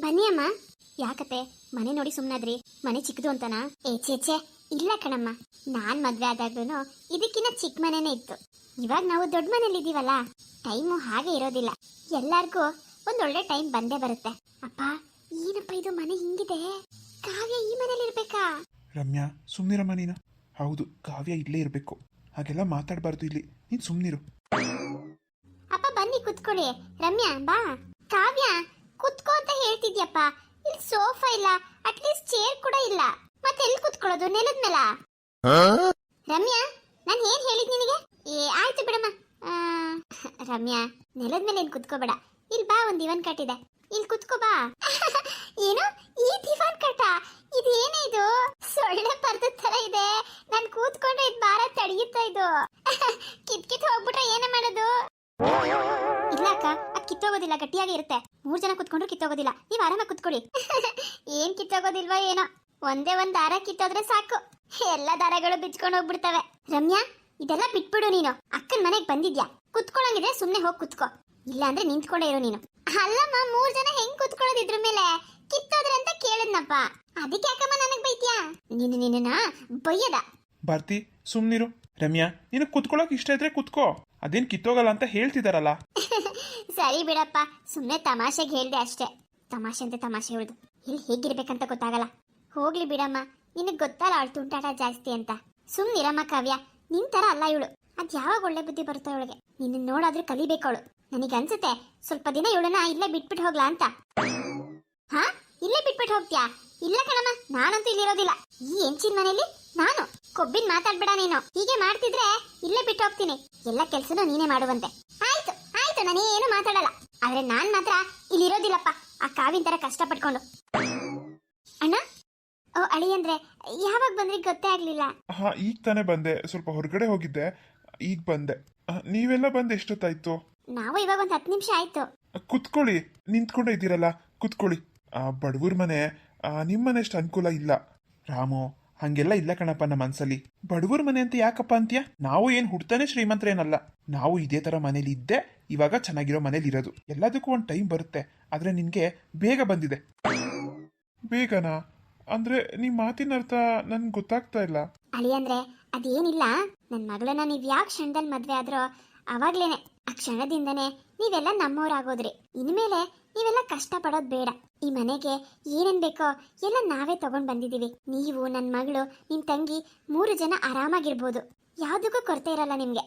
ಬನ್ನಿ ಅಮ್ಮ. ಯಾಕತ್ತೆ ಮನೆ ನೋಡಿ ಸುಮ್ಮನಾದ್ರಿ ಮನೆ ಚಿಕ್ಕದು ಅಂತನಾ? ಏ ಛೇ ಛೇ. ಇಲ್ಲ ಕಣಮ್ಮ. ನಾನ್ ಮದ್ವೆ ಆದಾಗ್ಲೂ ಇದಕ್ಕಿಂತ ಚಿಕ್ಕ ಮನೆನೇ ಇತ್ತು. ಇವಾಗ ನಾವು ದೊಡ್ಡ ಮನೇಲಿ ಇದೀವಲ್ಲ ಟೈಮು ಹಾಗೆ ಇರೋದಿಲ್ಲ. ಎಲ್ಲಾರ್ಗೂ ಒಂದೊಳ್ಳೆ ಟೈಮ್ ಬಂದೇ ಬರುತ್ತೆ. ಅಪ್ಪ ಏನಪ್ಪ ಇದು ಮನೆ ಹಿಂಗಿದೆ? ಕಾವ್ಯ ಈ ಮನೇಲಿ ಇರ್ಬೇಕಾ? ರಮ್ಯಾ ಸುಮ್ಮನಿರಮ್ಮ ನೀನು. ಹೌದು ಕಾವ್ಯ ಇಲ್ಲೇ ಇರಬೇಕು. ಹಾಗೆಲ್ಲ ಮಾತಾಡಬಾರ್ದು ಇಲ್ಲಿ. ನೀನು ಸುಮ್ಮನಿರು ಅಪ್ಪ ಬನ್ನಿ ಕುತ್ಕೊಳ್ಳಿ. ರಮ್ಯಾ ಬಾ. ಕಾವ್ಯ ಕುತ್ಕೋ ಅಂತ ಹೇಳ್ತಿದ್ಯಪ್ಪ. ಇಲ್ಲಿ ಸೋಫಾ ಇಲ್ಲ ಅಟ್ಲೀಸ್ಟ್ ಚೇರ್ ಕೂಡ ಇಲ್ಲ. ಮತ್ತೆ ಎಲ್ಲಿ ಕುತ್ಕೊಳ್ಳೋದು? ನೆಲದ ಮೇಲ ರಮ್ಯಾ ನಾನು ಏನ್ ಹೇಳಿದ್ ನಿನಗೆ? ಏ ಆಯ್ತು ಬಿಡಮ್ಮ. ಆ, ರಮ್ಯಾ ನೆಲದ ಮೇಲೆ ಏನ್ ಕುತ್ಕೋಬೇಡ. ಇಲ್ಲಿ ಬಾ ಒಂದ್ ದಿವನ್ ಕಟ್ಟಿದೆ ಇಲ್ಲಿ ಕುತ್ಕೋ ಬಾ. ಏನು? ಈ ದಿವನ್ ಕಟ್ಟ? ಇದು ಏನೇ ಇದು? ಸೊಳ್ಳೆ ಪರ್ದ ತರ ಇದೆ. ನಾನು ಕೂತ್ಕೊಂಡ್ರೆ ಇದು ಭಾರ ತಡೆಯುತ್ತಾ ಇದು. ಕಿತ್ ಕಿತ್ ಹೋಗ್ಬಿಟ್ರೆ ಏನೇ ಮಾಡೋದು? ಇಲ್ಲ ಅಕ್ಕ ಕಿತ್ತೋಗೋದಿಲ್ಲ ಗಟ್ಟಿಯಾಗಿ ಇರುತ್ತೆ. ಮೂರ್ ಜನ ಕುತ್ಕೊಂಡ್ರು ಕಿತ್ತೋಗೋದಿಲ್ಲ. ನೀವ್ ಆರಾಮಾಗಿ ಕುತ್ಕೊಳ್ಳಿ. ಏನ್ ಕಿತ್ತೋಗೋದಿಲ್ವಾ ಏನೋ. ಒಂದೇ ಒಂದ್ ದಾರ ಕಿತ್ತೋದ್ರೆ ಸಾಕು. ಎಲ್ಲ ದಾರಗಳು ಬಿಚ್ಕೊಂಡು ಹೋಗ್ಬಿಡ್ತವೆ. ರಮ್ಯಾ ಇದೆಲ್ಲ ಬಿಟ್ಬಿಡು ನೀನು. ಅಕ್ಕನ ಮನೆಗ್ ಬಂದಿದ್ಯಾ? ಕುತ್ಕೊಳಂಗಿದ್ರೆ ಸುಮ್ನೆ ಹೋಗಿ ಕುತ್ಕೋ. ಇಲ್ಲ ಅಂದ್ರೆ ನಿಂತ್ಕೊಂಡೇ ಇರು ನೀನು. ಅಲ್ಲಮ್ಮ ಮೂರ್ ಜನ ಹೆಂಗ್ ಕುತ್ಕೊಳ್ಳೋದು ಇದ್ರ ಮೇಲೆ? ಕಿತ್ತೋದ್ರೆ ಅಂತ ಕೇಳಿದ್ನಪ್ಪ. ಅದಕ್ಕೆ ಯಾಕಮ್ಮ ನನಗ್ ಬೈತ್ಯಾ? ನೀನು ನಿನ್ನ ಬೈಯದ. ಬರ್ತಿ ಸುಮ್ನಿರು. ರಮ್ಯಾ ನಿನಗ್ ಕುತ್ಕೊಳ್ಳೋಕೆ ಇಷ್ಟ ಇದ್ರೆ ಕುತ್ಕೋ. ಅದೇನ್ ಕಿತ್ತೋಗಲ್ಲ ಅಂತ ಹೇಳ್ತಿದಾರಲ್ಲ. ಸರಿ ಬಿಡಪ್ಪ. ಸುಮ್ಮನೆ ತಮಾಷೆಗೆ ಹೇಳ್ದೆ ಅಷ್ಟೇ. ತಮಾಷೆ ಅಂತ ತಮಾಷೆ ಹೇಳುದು ಇಲ್ಲಿ ಹೇಗಿರ್ಬೇಕಂತ ಗೊತ್ತಾಗಲ್ಲ. ಹೋಗ್ಲಿ ಬಿಡಮ್ಮ. ನಿನಗೆ ಗೊತ್ತಲ್ಲ ಅವಳು ತುಂಟಾಟ ಜಾಸ್ತಿ ಅಂತ. ಸುಮ್ಮನಿರಮ್ಮ ಕಾವ್ಯ. ನಿನ್ ತರ ಅಲ್ಲ ಇವಳು. ಅದ್ ಯಾವಾಗ ಒಳ್ಳೆ ಬುದ್ಧಿ ಬರುತ್ತೆ ಅವಳಿಗೆ ನಿನ್ನ ನೋಡಾದ್ರೆ ಕಲಿಬೇಕು ಅವಳು. ನನಗೆ ಅನ್ಸುತ್ತೆ ಸ್ವಲ್ಪ ದಿನ ಇವಳನ್ನ ಇಲ್ಲೇ ಬಿಟ್ಬಿಟ್ಟು ಹೋಗ್ಲಾ ಅಂತ. ಹಾ? ಇಲ್ಲೇ ಬಿಟ್ಬಿಟ್ಟು ಹೋಗ್ತ್ಯಾ? ಇಲ್ಲ ಕಣಮ್ಮ, ನಾನಂತೂ ಇಲ್ಲಿರೋದಿಲ್ಲ. ಈ ಹೆಂಚಿನ ಮನೇಲಿ ನಾನು. ಕೊಬ್ಬಿನ್ ಮಾತಾಡ್ಬೇಡ ನೀನು. ಹೀಗೆ ಮಾಡ್ತಿದ್ರೆ ಇಲ್ಲೇ ಬಿಟ್ಟು ಹೋಗ್ತೀನಿ. ಎಲ್ಲ ಕೆಲ್ಸನೂ ನೀನೇ ಮಾಡುವಂತೆ. ಆಯ್ತು ನಾನೇನು ಮಾತಾಡಲ್ಲ. ಆದ್ರೆ ನಾನ್ ಮಾತ್ರ ಇಲ್ಲಿರೋದಿಲ್ಲಪ್ಪ. ಆ ಕಾವಿನ ತರ ಕಷ್ಟ ಪಟ್ಕೊಂಡು ಅಣ್ಣ? ಓ ಅಳಿ ಅಂದ್ರೆ ಯಾವಾಗ ಬಂದ್ರಿ ಗೊತ್ತೇ ಆಗ್ಲಿಲ್ಲ. ಹಾ ಈಗ ತಾನೇ ಬಂದೆ. ಸ್ವಲ್ಪ ಹೊರಗಡೆ ಹೋಗಿದ್ದೆ. ಈಗ ಬಂದೆ. ಆ, ನೀವೆಲ್ಲ ಬಂದು ಎಷ್ಟೊತ್ತಾಯ್ತು? ನಾವು ಇವಾಗ ಒಂದ್ ಹತ್ತು ನಿಮಿಷ ಆಯ್ತು. ಕುತ್ಕೊಳ್ಳಿ. ನಿಂತ್ಕೊಂಡೇ ಇದ್ದೀರಲ್ಲ ಕುತ್ಕೊಳ್ಳಿ. ಆ ಬಡವ್ರ ಮನೆ ಆ, ನಿಮ್ ಮನೆ ಅಷ್ಟು ಅನುಕೂಲ ಇಲ್ಲ. ರಾಮು ಹಂಗೆಲ್ಲ ಇಲ್ಲ ಕಣಪ್ಪ ನಮ್ಮ ಮನ್ಸಲ್ಲಿ. ಬಡವ್ರ ಮನೆ ಅಂತ ಯಾಕಪ್ಪ ಅಂತ್ಯ? ನಾವು ಏನ್ ಹುಡ್ತಾನೆ ಶ್ರೀಮಂತರೇನಲ್ಲ. ನಾವು ಇದೇ ಥರ ಮನೇಲಿದ್ದೆ ಇವಾಗ ಚೆನ್ನಾಗಿರೋ ಮನೇಲಿ ಇರೋದು. ಎಲ್ಲದಕ್ಕೂ ಒಂದು ಟೈಮ್ ಬರುತ್ತೆ, ಆದರೆ ನಿನಗೆ ಬೇಗ ಬಂದಿದೆ. ಬೇಗನಾ? ಅಂದ್ರೆ ನಿಮ್ಮ ಮಾತಿನ ಅರ್ಥ ನನ್ಗೆ ಗೊತ್ತಾಗ್ತಾ ಇಲ್ಲ. ಅಳಿ ಅಂದ್ರೆ ಅದೇನಿಲ್ಲ ನನ್ನ ಮಗಳನ್ನ ನೀವು ಯಾವ ಕ್ಷಣದಲ್ಲಿ ಮದುವೆ ಆದ್ರೋ ಅವಾಗ್ಲೇನೆ, ಆ ಕ್ಷಣದಿಂದನೇ ನೀವೆಲ್ಲ ನಮ್ಮವರಾಗೋದ್ರಿ ಇನ್ಮೇಲೆ ನೀವೆಲ್ಲ ಕಷ್ಟ ಪಡೋದ್ ಬೇಡ. ಈ ಮನೆಗೆ ಏನೇನ್ ಬೇಕೋ ಎಲ್ಲ ನಾವೇ ತಗೊಂಡ್ ಬಂದಿದೀವಿ. ನೀವು ನನ್ನ ಮಗಳು, ನಿಮ್ ತಂಗಿ ಮೂರು ಜನ ಆರಾಮಾಗಿರ್ಬೋದು. ಯಾವ್ದಕ್ಕೂ ಕೊರತೆ ಇರಲ್ಲ ನಿಮ್ಗೆ.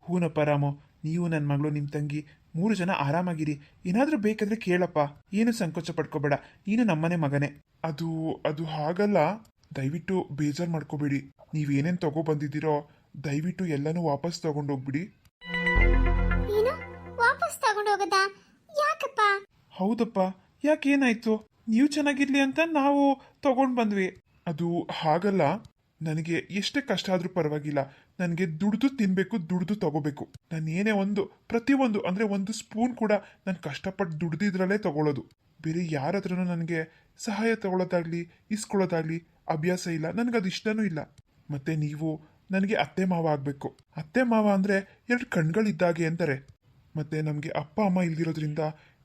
ಹೂನಪ್ಪ ರಾಮು ನೀವು ನನ್ನ ಮಗಳು ನಿಮ್ಮ ತಂಗಿ ಮೂರು ಜನ ಆರಾಮಾಗಿರಿ. ಏನಾದರೂ ಬೇಕಾದ್ರೆ ಕೇಳಪ್ಪ. ಏನು ಸಂಕೋಚ ಪಡ್ಕೋಬೇಡ. ನೀನು ನಮ್ಮನೆ ಮಗನೇ. ಅದು ಅದು ಹಾಗಲ್ಲ. ದಯವಿಟ್ಟು ಬೇಜಾರು ಮಾಡ್ಕೋಬೇಡಿ. ನೀವೇನೇನು ತಗೋ ಬಂದಿದ್ದೀರೋ ದಯವಿಟ್ಟು ಎಲ್ಲನೂ ವಾಪಸ್ ತಗೊಂಡೋಗ್ಬಿಡಿ. ಏನು? ವಾಪಸ್ ಯಾಕಪ್ಪ? ಹೌದಪ್ಪ. ಯಾಕೇನಾಯ್ತು? ನೀವು ಚೆನ್ನಾಗಿರ್ಲಿ ಅಂತ ನಾವು ತಗೊಂಡ್ ಬಂದ್ವಿ. ಅದು ಹಾಗಲ್ಲ. ನನಗೆ ಎಷ್ಟೇ ಕಷ್ಟ ಆದರೂ ಪರವಾಗಿಲ್ಲ. ನನಗೆ ದುಡ್ದು ತಿನ್ನಬೇಕು ದುಡ್ದು ತಗೋಬೇಕು. ನಾನು ಏನೇ ಒಂದು ಪ್ರತಿಯೊಂದು ಅಂದರೆ ಒಂದು ಸ್ಪೂನ್ ಕೂಡ ನಾನು ಕಷ್ಟಪಟ್ಟು ದುಡ್ದಿದ್ರಲ್ಲೇ ತಗೊಳ್ಳೋದು. ಬೇರೆ ಯಾರ ನನಗೆ ಸಹಾಯ ತಗೊಳ್ಳೋದಾಗ್ಲಿ, ಇಸ್ಕೊಳ್ಳೋದಾಗಲಿ ಅಭ್ಯಾಸ ಇಲ್ಲ. ನನಗದು ಇಷ್ಟನೂ ಇಲ್ಲ. ಮತ್ತು ನೀವು ನನಗೆ ಅತ್ತೆ ಮಾವ ಆಗಬೇಕು. ಅತ್ತೆ ಮಾವ ಅಂದರೆ ಎರಡು ಕಣ್ಗಳಿದ್ದಾಗೆ ಅಂತಾರೆ ಮತ್ತು ನಮಗೆ ಅಪ್ಪ, ಅಮ್ಮ ಇಲ್ದಿರೋದ್ರಿಂದ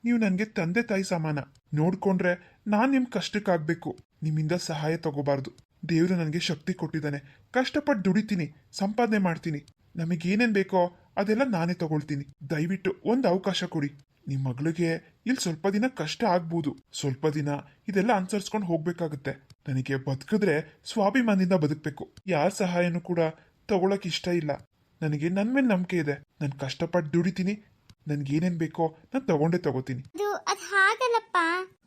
ನೀವು ನನಗೆ ತಂದೆ ತಾಯಿ ಸಮಾನ. ನೋಡಿಕೊಂಡ್ರೆ ನಾನು ನಿಮ್ಮ ಕಷ್ಟಕ್ಕಾಗಬೇಕು. ನಿಮ್ಮಿಂದ ಸಹಾಯ ತಗೋಬಾರ್ದು. ದೇವರು ನನಗೆ ಶಕ್ತಿ ಕೊಟ್ಟಿದ್ದಾನೆ. ಕಷ್ಟಪಟ್ಟು ದುಡಿತೀನಿ, ಸಂಪಾದನೆ ಮಾಡ್ತೀನಿ. ನಮಗೇನೇನು ಬೇಕೋ ಅದೆಲ್ಲ ನಾನೇ ತಗೊಳ್ತೀನಿ. ದಯವಿಟ್ಟು ಒಂದು ಅವಕಾಶ ಕೊಡಿ. ನಿಮ್ಮ ಮಗಳಿಗೆ ಇಲ್ಲಿ ಸ್ವಲ್ಪ ದಿನ ಕಷ್ಟ ಆಗ್ಬೋದು. ಸ್ವಲ್ಪ ದಿನ ಇದೆಲ್ಲ ಅನುಸರಿಸ್ಕೊಂಡು ಹೋಗ್ಬೇಕಾಗುತ್ತೆ. ನನಗೆ ಬದುಕಿದ್ರೆ ಸ್ವಾಭಿಮಾನದಿಂದ ಬದುಕಬೇಕು. ಯಾರ ಸಹಾಯನೂ ಕೂಡ ತಗೊಳಕ್ ಇಷ್ಟ ಇಲ್ಲ. ನನಗೆ ನನ್ ಮೇಲೆ ನಂಬಿಕೆ ಇದೆ. ನಾನು ಕಷ್ಟಪಟ್ಟು ದುಡಿತೀನಿ. ನನ್ಗೆ ಏನೇನ್ ಬೇಕೋ ನಾನು ತಗೊಂಡೇ ತಗೋತೀನಿ. ಅದು ಹಾಗಲ್ಲಪ್ಪ.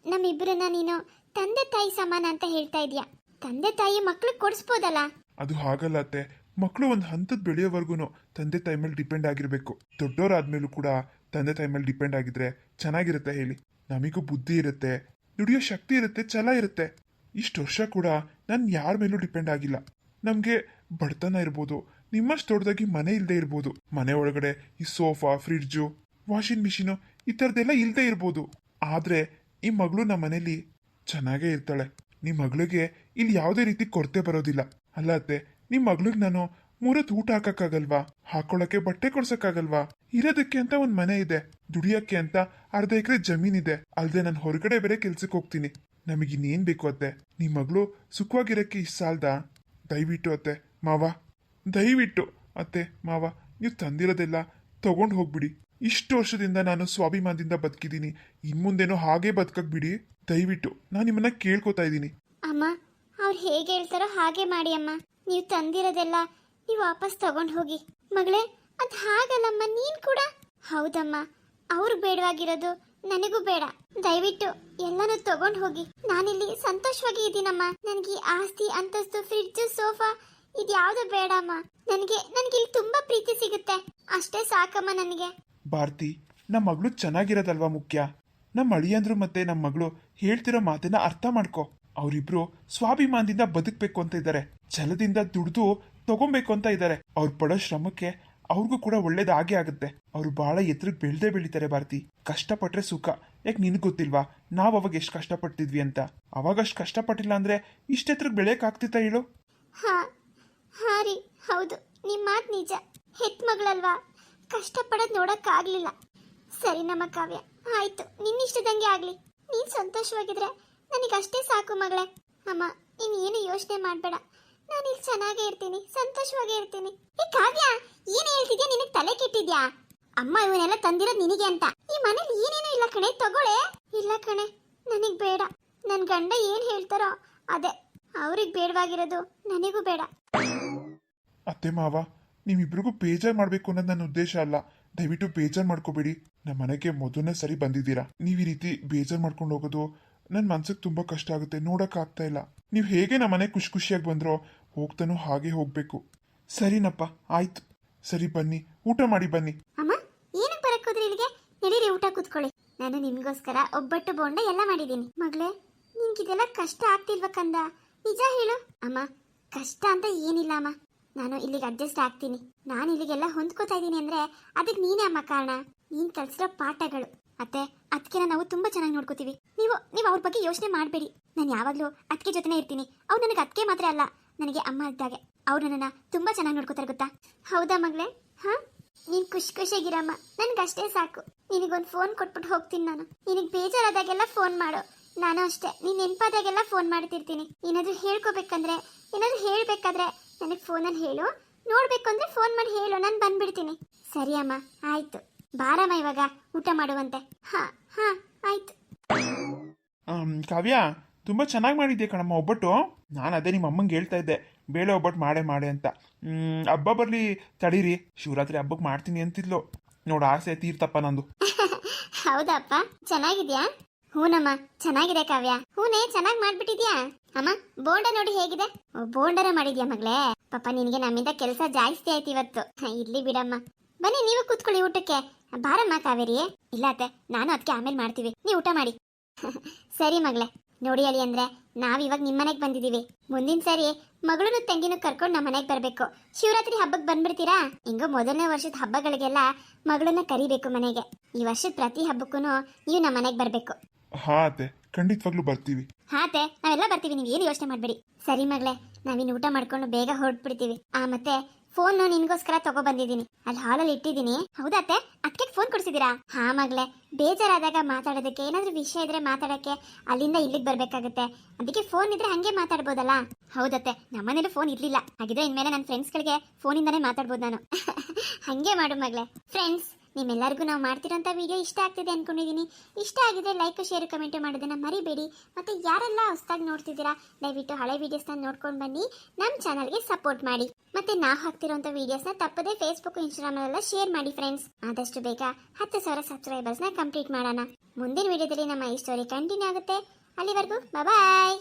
ನಮ್ಮಿಬ್ಬರನ್ನ ನೀನು ತಂದೆ ತಾಯಿ ಸಮಾನ ಅಂತ ಹೇಳ್ತಾ ಇದೀಯ? ತಂದೆ ತಾಯಿ ಮಕ್ಕಳು ಕೊಡಿಸ್ಬೋದಲ್ಲ? ಅದು ಹಾಗಲ್ಲ ಅತ್ತೆ. ಮಕ್ಕಳು ಒಂದು ಹಂತದ ಬೆಳೆಯೋವರೆಗೂ ತಂದೆ ತಾಯಿ ಮೇಲೆ ಡಿಪೆಂಡ್ ಆಗಿರ್ಬೇಕು. ದೊಡ್ಡವರಾದ್ಮೇಲೂ ಕೂಡ ತಂದೆ ತಾಯಿ ಮೇಲೆ ಡಿಪೆಂಡ್ ಆಗಿದ್ರೆ ಚೆನ್ನಾಗಿರುತ್ತೆ ಹೇಳಿ. ನಮಗೂ ಬುದ್ಧಿ ಇರುತ್ತೆ. ದುಡಿಯೋ ಶಕ್ತಿ ಇರುತ್ತೆ, ಛಲ ಇರುತ್ತೆ. ಇಷ್ಟು ವರ್ಷ ಕೂಡ ನಾನು ಯಾರ ಮೇಲೂ ಡಿಪೆಂಡ್ ಆಗಿಲ್ಲ. ನಮಗೆ ಬಡತನ ಇರ್ಬೋದು, ನಿಮ್ಮಷ್ಟು ದೊಡ್ಡದಾಗಿ ಮನೆ ಇಲ್ಲದೆ ಇರ್ಬೋದು, ಮನೆ ಒಳಗಡೆ ಈ ಸೋಫಾ, ಫ್ರಿಡ್ಜು, ವಾಷಿಂಗ್ ಮಿಷಿನು ಈ ಥರದ್ದೆಲ್ಲ ಇಲ್ಲದೆ ಇರ್ಬೋದು. ಆದರೆ ಈ ಮಗಳು ನಮ್ಮ ಮನೇಲಿ ಚೆನ್ನಾಗೇ ಇರ್ತಾಳೆ. ನಿಮ್ಮ ಮಗಳಿಗೆ ಇಲ್ಲಿ ಯಾವುದೇ ರೀತಿ ಕೊರತೆ ಬರೋದಿಲ್ಲ. ಅಲ್ಲ ಅತ್ತೆ ನಿಮ್ಮ ಮಗಳಿಗೆ ನಾನು ಮೂರೊತ್ತು ಊಟ ಹಾಕಕ್ಕಾಗಲ್ವಾ? ಹಾಕೊಳ್ಳಕ್ಕೆ ಬಟ್ಟೆ ಕೊಡ್ಸಕ್ಕಾಗಲ್ವಾ? ಇರೋದಕ್ಕೆ ಅಂತ ಒಂದ್ ಮನೆ ಇದೆ. ದುಡಿಯಕ್ಕೆ ಅಂತ ಅರ್ಧ ಎಕರೆ ಜಮೀನಿದೆ ಅಲ್ದೆ ನಾನು ಹೊರಗಡೆ ಬೇರೆ ಕೆಲ್ಸಕ್ಕೆ ಹೋಗ್ತೀನಿ. ನಮಗೆ ಇನ್ನೇನ್ ಬೇಕು ಅತ್ತೆ? ನಿಮ್ ಮಗಳು ಸುಖವಾಗಿರಕ್ಕೆ ಇಷ್ಟ ಸಾಲ್ದ? ದಯವಿಟ್ಟು ಅತ್ತೆ, ಮಾವ. ದಯವಿಟ್ಟು. ಅತ್ತೆ, ಮಾವ, ನೀವು ತಂದಿರೋದೆಲ್ಲ ತಗೊಂಡು ಹೋಗ್ಬಿಡಿ. ಇಷ್ಟು ವರ್ಷದಿಂದ ನಾನು ಸ್ವಾಭಿಮಾನದಿಂದ ಬದುಕಿದ್ದೀನಿ. ಇನ್ಮುಂದೇನೋ ಹಾಗೆ ಬದುಕಕ್ ಬಿಡಿ. ದಯವಿಟ್ಟು, ನಾನು ನಿಮ್ಮನ್ನ ಕೇಳ್ಕೊತಾ ಇದ್ದೀನಿ. ಅಮ್ಮ, ಅವ್ರು ಹೇಗೆ ಹೇಳ್ತಾರೋ ಹಾಗೆ ಮಾಡಿ ಅಮ್ಮ. ನೀವು ತಂದಿರೋದೆಲ್ಲ ನೀವು ವಾಪಸ್ ತಗೊಂಡು ಹೋಗಿ. ಮಗಳೇ, ಅದು ಹಾಗಲ್ಲಮ್ಮ, ನೀನ್ ಕೂಡ? ಹೌದಮ್ಮ ಅವ್ರಿಗೆ ಬೇಡವಾಗಿರೋದು ನನಗೂ ಬೇಡ. ದಯವಿಟ್ಟು, ಎಲ್ಲಾನು ತಗೊಂಡು ಹೋಗಿ. ನಾನಿಲ್ಲಿ ಸಂತೋಷವಾಗಿ ಇದ್ದೀನಮ್ಮ. ನನಗೆ ಆಸ್ತಿ, ಅಂತಸ್ತು, ಫ್ರಿಡ್ಜ್, ಸೋಫಾ ಇದ್ಯಾವುದು ಬೇಡಮ್ಮ. ನನಗೆ ನನಗೆ ಇಲ್ಲಿ ತುಂಬಾ ಪ್ರೀತಿ ಸಿಗುತ್ತೆ. ಅಷ್ಟೇ ಸಾಕಮ್ಮ ನನಗೆ. ಭಾರತಿ ನಮ್ಮ ಮಗಳು ಚೆನ್ನಾಗಿರೋದಲ್ವಾ ಮುಖ್ಯ? ನಮ್ಮ ಅಳಿಯಂದ್ರು ಮತ್ತೆ ನಮ್ಮ ಮಗಳು ಹೇಳ್ತಿರೋ ಮಾತನ್ನ ಅರ್ಥ ಮಾಡ್ಕೊ. ಅವರಿಬ್ರು ಸ್ವಾಭಿಮಾನದಿಂದ ಬದುಕಬೇಕು ಅಂತ ಇದ್ದಾರೆ ಛಲದಿಂದ ದುಡಿದು ತಗೊಬೇಕು ಅಂತ ಇದ್ದಾರೆ ಅವ್ರು ಪಡೋ ಶ್ರಮಕ್ಕೆ ಅವ್ರಿಗೂ ಕೂಡ ಒಳ್ಳೇದಾಗೇ ಆಗುತ್ತೆ. ಅವ್ರು ಬಹಳ ಎತ್ತರಕ್ಕೆ ಬೆಳ್ದೇ ಬೆಳಿತಾರೆ ಭಾರತಿ. ಕಷ್ಟಪಟ್ರೆ ಸುಖ. ಯಾಕೆ ನಿನಗೆ ಗೊತ್ತಿಲ್ವಾ? ನಾವು ಅವಾಗ ಎಷ್ಟು ಕಷ್ಟಪಡ್ತಿದ್ವಿ ಅಂತ. ಅವಾಗ ಅಷ್ಟು ಕಷ್ಟಪಟ್ಟಿಲ್ಲ ಅಂದ್ರೆ ಇಷ್ಟೆತ್ರಕ್ಕೆ ಬೆಳೆಯಕ್ ಆಗ್ತಿತ್ತ ಹೇಳು? ಹಾ ಹಾ ಹೌದು. ನಿಮ್ಮ ಮಾತು ನಿಜ. ಹೆತ್ ಮಗಳಲ್ವಾ ಕಷ್ಟಪಡೋದು ನೋಡಕ್ಕಾಗ್ಲಿಲ್ಲ. ಸರಿ ನಮ್ಮ ಕಾವ್ಯ, ಆಯ್ತು, ನಿನ್ನಿಷ್ಟದಂಗೆ ಆಗ್ಲಿ. ನೀನ್ ಸಂತೋಷವಾಗಿದ್ರೆ ನನಗಷ್ಟೇ ಸಾಕು ಮಗಳೇ. ಅಮ್ಮ, ನೀನ್ ಏನು ಯೋಚನೆ ಮಾಡಬೇಡ. ನಾನು ಇಲ್ಲಿ ಚೆನ್ನಾಗೇ ಇರ್ತೀನಿ, ಸಂತೋಷವಾಗೇ ಇರ್ತೀನಿ. ಏ ಕಾವ್ಯ, ಏನ್ ಹೇಳ್ತಿದ್ಯಾ? ನಿನಗೆ ತಲೆ ಕೆಟ್ಟಿದ್ಯಾ? ಅಮ್ಮ, ಇವನ್ನೆಲ್ಲ ತಂದಿರೋದು ನಿನಗೆ ಅಂತ. ಈ ಮನೇಲಿ ಏನೇನೋ ಇಲ್ಲ ಕಣೆ ತಗೊಳೆ ಇಲ್ಲ ಕಣೆ, ನನಗ್ ಬೇಡ. ನನ್ ಗಂಡ ಏನ್ ಹೇಳ್ತಾರೋ ಅದೇ. ಅವ್ರಿಗೆ ಬೇಡವಾಗಿರೋದು ನನಗೂ ಬೇಡ. ಅತ್ತೆ ಮಾವ ನೀವಿಬ್ರಿಗೂ ಬೇಜಾರ್ ಮಾಡಬೇಕು ಅನ್ನೋದು ನನ್ನ ಉದ್ದೇಶ ಅಲ್ಲ. ದಯವಿಟ್ಟು ಬೇಜಾರ್ ಮಾಡ್ಕೋಬೇಡಿ. ನಮ್ಮ ಮನೆಗೆ ಮೊದಲನೇ ಸರಿ ಬಂದಿದ್ದೀರಾ? ನೀವು ಈ ರೀತಿ ಬೇಜಾರ್ ಮಾಡ್ಕೊಂಡು ಹೋಗೋದು ನನ್ನ ಮನ್ಸಿಗೆ ತುಂಬಾ ಕಷ್ಟ ಆಗುತ್ತೆ. ನೋಡೋಕ್ಕಾಗ್ತಾ ಇಲ್ಲ. ನೀವು ಹೇಗೆ ನಮ್ಮ ಮನೆ ಖುಷಿ ಖುಷಿಯಾಗಿ ಬಂದ್ರೋ ಹೋಗ್ತಾನೂ ಹಾಗೆ ಹೋಗ್ಬೇಕು. ಸರಿನಪ್ಪ, ಆಯ್ತು. ಸರಿ ಬನ್ನಿ. ಊಟ ಮಾಡಿ ಬನ್ನಿ. ಅಮ್ಮ ಏನಕ್ಕೆ ಇಲ್ಲಿಗೆ? ನಡೀರಿ, ಊಟ ಕೂತ್ಕೊಳ್ಳಿ. ನಾನು ನಿಮ್ಗೋಸ್ಕರ ಒಬ್ಬಟ್ಟು ಬೋಂಡ ಎಲ್ಲ ಮಾಡಿದ್ದೀನಿ. ಮಗಳೇ ನಿನ್ಗಿದೆಲ್ಲ ಕಷ್ಟ ಆಗ್ತಿಲ್ವಾ ಕಂದ? ನಿಜ ಹೇಳು. ಅಮ್ಮ, ಕಷ್ಟ ಅಂತ ಏನಿಲ್ಲ ಅಮ್ಮ. ನಾನು ಇಲ್ಲಿಗೆ ಅಡ್ಜಸ್ಟ್ ಆಗ್ತೀನಿ. ನಾನು ಇಲ್ಲಿಗೆಲ್ಲ ಹೊಂದ್ಕೋತಾ ಇದ್ದೀನಿ ಅಂದ್ರೆ ಅದಕ್ಕೆ ನೀನೇ ಅಮ್ಮ ಕಾರಣ. ನೀನ್ ಕಲಿಸಿರೋ ಪಾಠಗಳು. ಅತ್ತೆ ಅದಕ್ಕೆ ನಾವು ತುಂಬಾ ಚೆನ್ನಾಗಿ ನೋಡ್ಕೋತೀವಿ. ನೀವು ನೀವು ಅವ್ರ ಬಗ್ಗೆ ಯೋಚನೆ ಮಾಡಬೇಡಿ. ನಾನು ಯಾವಾಗಲೂ ಅದಕ್ಕೆ ಜೊತೆನೇ ಇರ್ತೀನಿ. ಅವ್ರು ನನಗೆ ಅದಕ್ಕೆ ಮಾತ್ರ ಅಲ್ಲ, ನನಗೆ ಅಮ್ಮ ಇದ್ದಾಗೆ. ಅವ್ರು ನನ್ನನ್ನ ತುಂಬಾ ಚೆನ್ನಾಗಿ ನೋಡ್ಕೋತಾರೆ ಗೊತ್ತಾ? ಹೌದಾ ಮಗಳೇ? ಹಾ? ನೀನು ಖುಷಿ ಖುಷಿಯಾಗಿರಮ್ಮ. ನನ್ಗಷ್ಟೇ ಸಾಕು. ನಿನಗೊಂದು ಫೋನ್ ಕೊಟ್ಬಿಟ್ಟು ಹೋಗ್ತೀನಿ ನಾನು. ನಿನಗೆ ಬೇಜಾರಾದಾಗೆಲ್ಲ ಫೋನ್ ಮಾಡು. ನಾನು ಅಷ್ಟೇ. ನೀನು ನೆನಪಾದಾಗೆಲ್ಲ ಫೋನ್ ಮಾಡ್ತಿರ್ತೀನಿ. ಏನಾದರೂ ಹೇಳ್ಕೋಬೇಕಂದ್ರೆ, ಏನಾದರೂ ಹೇಳ್ಬೇಕಾದ್ರೆ ನನಗೆ ಫೋನಲ್ಲಿ ಹೇಳು. ನೋಡ್ಬೇಕು ಅಂದ್ರೆ ಫೋನ್ ಮಾಡಿ ಹೇಳು ನಾನು ಬಂದ್ಬಿಡ್ತೀನಿ. ಸರಿ ಅಮ್ಮ ಆಯ್ತು. ಬಾರಮ್ಮ ಇವಾಗ ಊಟ ಮಾಡುವಂತೆ. ಹಾ ಹಾ ಆಯ್ತು. ಕಾವ್ಯ ತುಂಬಾ ಚೆನ್ನಾಗಿ ಮಾಡಿದ್ದೆ ಕಣಮ್ಮ ಒಬ್ಬಟ್ಟು. ನಾನು ಅದೇ ನಿಮ್ಮ ಅಮ್ಮಂಗೆ ಹೇಳ್ತಾ ಇದ್ದೆ ಬೇಳೆ ಒಬ್ಬಟ್ಟು ಮಾಡೇ ಮಾಡೆ ಅಂತ. ಹಬ್ಬ ಬರಲಿ ತಡೀರಿ. ಶಿವರಾತ್ರಿ ಹಬ್ಬಕ್ಕೆ ಮಾಡ್ತೀನಿ ಅಂತಿದ್ಲು. ನೋಡು ಆಸೆ ತೀರ್ತಪ್ಪ ನಂದು. ಹೌದಪ್ಪ ಚೆನ್ನಾಗಿದ್ಯಾ? ಹೂನಮ್ಮ ಚೆನ್ನಾಗಿದೆ ಕಾವ್ಯ. ಹೂನೇ ಚೆನ್ನಾಗಿ ಮಾಡ್ಬಿಟ್ಟಿದ್ಯಾ? ಅಮ್ಮ ಬೋಂಡ ನೋಡಿ ಹೇಗಿದೆ. ಬೋಂಡರ ಮಾಡಿದ್ಯಾ ಮಗಳೇ? ಪಾಪ, ನಿನಗೆ ನಮ್ಮಿಂದ ಕೆಲಸ ಜಾಸ್ತಿ ಆಯ್ತು ಇವತ್ತು. ಇರ್ಲಿ ಬಿಡಮ್ಮ. ಬನ್ನಿ, ನೀವು ಕೂತ್ಕೊಳ್ಳಿ ಊಟಕ್ಕೆ. ಬಾರಮ್ಮ ಕಾವೇರಿ. ಇಲ್ಲ ಅತ್ತೆ, ನಾನು ಅದಕ್ಕೆ ಆಮೇಲೆ ಮಾಡ್ತೀವಿ. ನೀವು ಊಟ ಮಾಡಿ. ಸರಿ ಮಗಳೇ. ನೋಡಿ ಅಳಿ ಅಂದ್ರೆ ನಾವಿವಾಗ ನಿಮ್ಮ ಮನೆಗೆ ಬಂದಿದೀವಿ. ಮುಂದಿನ ಸರಿ ಮಗಳನ್ನು ತಂಗಿನ ಕರ್ಕೊಂಡು ನಮ್ಮ ಮನೆಗೆ ಬರಬೇಕು. ಶಿವರಾತ್ರಿ ಹಬ್ಬಕ್ಕೆ ಬಂದ್ಬಿಡ್ತೀರಾ? ಹಿಂಗೋ ಮೊದಲನೇ ವರ್ಷದ ಹಬ್ಬಗಳಿಗೆಲ್ಲ ಮಗಳನ್ನ ಕರಿಬೇಕು ಮನೆಗೆ. ಈ ವರ್ಷದ ಪ್ರತಿ ಹಬ್ಬಕ್ಕೂ ನೀವು ನಮ್ಮ ಮನೆಗೆ ಬರಬೇಕು. ಹಾ ಅತ್ತೆ. ಖಂಡಿತವಾಗ್ಲೂ ಬರ್ತೀವಿ. ಹಾತೆ ನಾವೆಲ್ಲ ಬರ್ತೀವಿ, ನೀವು ಏನು ಯೋಚನೆ ಮಾಡಬೇಡಿ. ಸರಿ ಮಗಳೇ ನಾವಿನ್ ಊಟ ಮಾಡ್ಕೊಂಡು ಬೇಗ ಹೊರಟ್ಬಿಡ್ತೀವಿ. ಆ, ಮತ್ತೆ ಫೋನ್ ನಿನ್ಗೋಸ್ಕರ ತಗೋ ಬಂದಿದ್ದೀನಿ. ಅಲ್ಲಿ ಹಾಲಲ್ಲಿ ಇಟ್ಟಿದ್ದೀನಿ. ಹೌದಾತೆ ಅದಕ್ಕೆ ಫೋನ್ ಕೊಡ್ಸಿದೀರಾ ಹಾ ಮಗಳೇ, ಬೇಜಾರಾದಾಗ ಮಾತಾಡೋದಕ್ಕೆ, ಏನಾದ್ರೂ ವಿಷಯ ಇದ್ರೆ ಮಾತಾಡಕ್ಕೆ ಅಲ್ಲಿಂದ ಇಲ್ಲಿಗೆ ಬರ್ಬೇಕಾಗತ್ತೆ. ಅದಕ್ಕೆ ಫೋನ್ ಇದ್ರೆ ಹಂಗೆ ಮಾತಾಡ್ಬೋದಲ್ಲ? ಹೌದತ್ತೆ ನಮ್ಮನೇಲೂ ಫೋನ್ ಇರ್ಲಿಲ್ಲ. ಹಾಗಿದ್ರೆ ಇನ್ಮೇಲೆ ನನ್ನ ಫ್ರೆಂಡ್ಸ್ಗಳಿಗೆ ಫೋನಿಂದಾನೇ ಮಾತಾಡ್ಬೋದು ನಾನು. ಹಂಗೆ ಮಾಡು ಮಗಳೇ. ಫ್ರೆಂಡ್ಸ್ ನಿಮ್ಮೆಲ್ಲರಿಗೂ ನಾವು ಮಾಡ್ತಿರೋಂಥ ವಿಡಿಯೋ ಇಷ್ಟ ಆಗ್ತಿದೆ ಅಂದ್ಕೊಂಡಿದ್ದೀನಿ ಇಷ್ಟ ಆಗಿದ್ರೆ ಲೈಕ್ ಶೇರ್ ಕಮೆಂಟ್ ಮಾಡೋದನ್ನ ಮರಿಬೇಡಿ. ಮತ್ತೆ ಯಾರೆಲ್ಲ ಹೊಸ್ದಾಗಿ ನೋಡ್ತಿದ್ದೀರಾ, ದಯವಿಟ್ಟು ಹಳೆ ವೀಡಿಯೋಸ್ನ ನೋಡ್ಕೊಂಡು ಬನ್ನಿ. ನಮ್ಮ ಚಾನಲ್ಗೆ ಸಪೋರ್ಟ್ ಮಾಡಿ. ಮತ್ತೆ ನಾವು ಹಾಕ್ತಿರೋಂಥ ವೀಡಿಯೋಸ್ನ ತಪ್ಪದೇ ಫೇಸ್ಬುಕ್ ಇನ್ಸ್ಟಾಗ್ರಾಮಲ್ಲೆಲ್ಲ ಶೇರ್ ಮಾಡಿ ಫ್ರೆಂಡ್ಸ್ ಆದಷ್ಟು ಬೇಗ ಹತ್ತು ಸಾವಿರ ಸಬ್ಸ್ಕ್ರೈಬರ್ಸ್ನ ಕಂಪ್ಲೀಟ್ ಮಾಡೋಣ. ಮುಂದಿನ ವಿಡಿಯೋದಲ್ಲಿ ನಮ್ಮ ಈ ಸ್ಟೋರಿ ಕಂಟಿನ್ಯೂ ಆಗುತ್ತೆ. ಅಲ್ಲಿವರೆಗೂ ಬಾಯ್